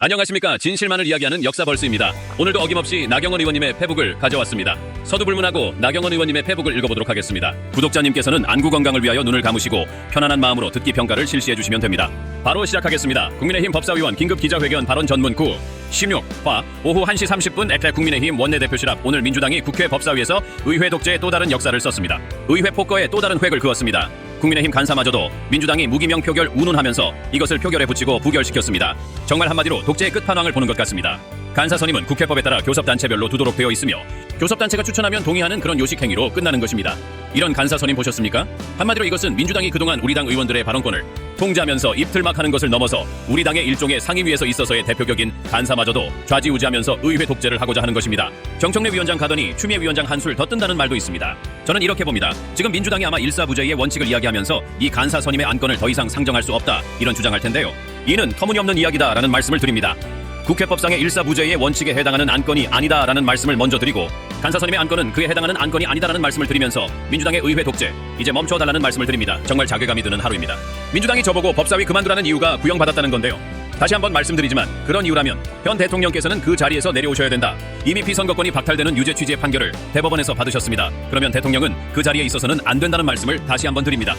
안녕하십니까 진실만을 이야기하는 역사벌스입니다. 오늘도 어김없이 나경원 의원님의 페북을 가져왔습니다. 서두불문하고 나경원 의원님의 페북을 읽어보도록 하겠습니다. 구독자님께서는 안구 건강을 위하여 눈을 감으시고 편안한 마음으로 듣기 평가를 실시해 주시면 됩니다. 바로 시작하겠습니다. 국민의힘 법사위원 긴급 기자회견 발언 전문구 16화 오후 1시 30분 액태 국민의힘 원내대표실 앞 오늘 민주당이 국회 법사위에서 의회 독재의 또 다른 역사를 썼습니다. 의회 폭거에 또 다른 획을 그었습니다. 국민의힘 간사마저도 민주당이 무기명 표결 운운하면서 이것을 표결에 붙이고 부결시켰습니다. 정말 한마디로 독재의 끝판왕을 보는 것 같습니다. 간사 선임은 국회법에 따라 교섭단체별로 두도록 되어 있으며 교섭단체가 추천하면 동의하는 그런 요식 행위로 끝나는 것입니다. 이런 간사 선임 보셨습니까? 한마디로 이것은 민주당이 그동안 우리 당 의원들의 발언권을 통제하면서 입틀막하는 것을 넘어서 우리 당의 일종의 상임위에서 있어서의 대표격인 간사마저도 좌지우지하면서 의회 독재를 하고자 하는 것입니다. 정청래 위원장 가더니 추미애 위원장 한술 더 뜬다는 말도 있습니다. 저는 이렇게 봅니다. 지금 민주당이 아마 일사부재의 원칙을 이야기하면서 이 간사 선임의 안건을 더 이상 상정할 수 없다 이런 주장할 텐데요. 이는 터무니없는 이야기다라는 말씀을 드립니다. 국회법상의 일사부재의 원칙에 해당하는 안건이 아니다라는 말씀을 먼저 드리고 간사 선임의 안건은 그에 해당하는 안건이 아니다라는 말씀을 드리면서 민주당의 의회 독재 이제 멈춰달라는 말씀을 드립니다. 정말 자괴감이 드는 하루입니다. 민주당이 저보고 법사위 그만두라는 이유가 구형받았다는 건데요. 다시 한번 말씀드리지만 그런 이유라면 현 대통령께서는 그 자리에서 내려오셔야 된다. 이미 피선거권이 박탈되는 유죄 취지의 판결을 대법원에서 받으셨습니다. 그러면 대통령은 그 자리에 있어서는 안 된다는 말씀을 다시 한번 드립니다.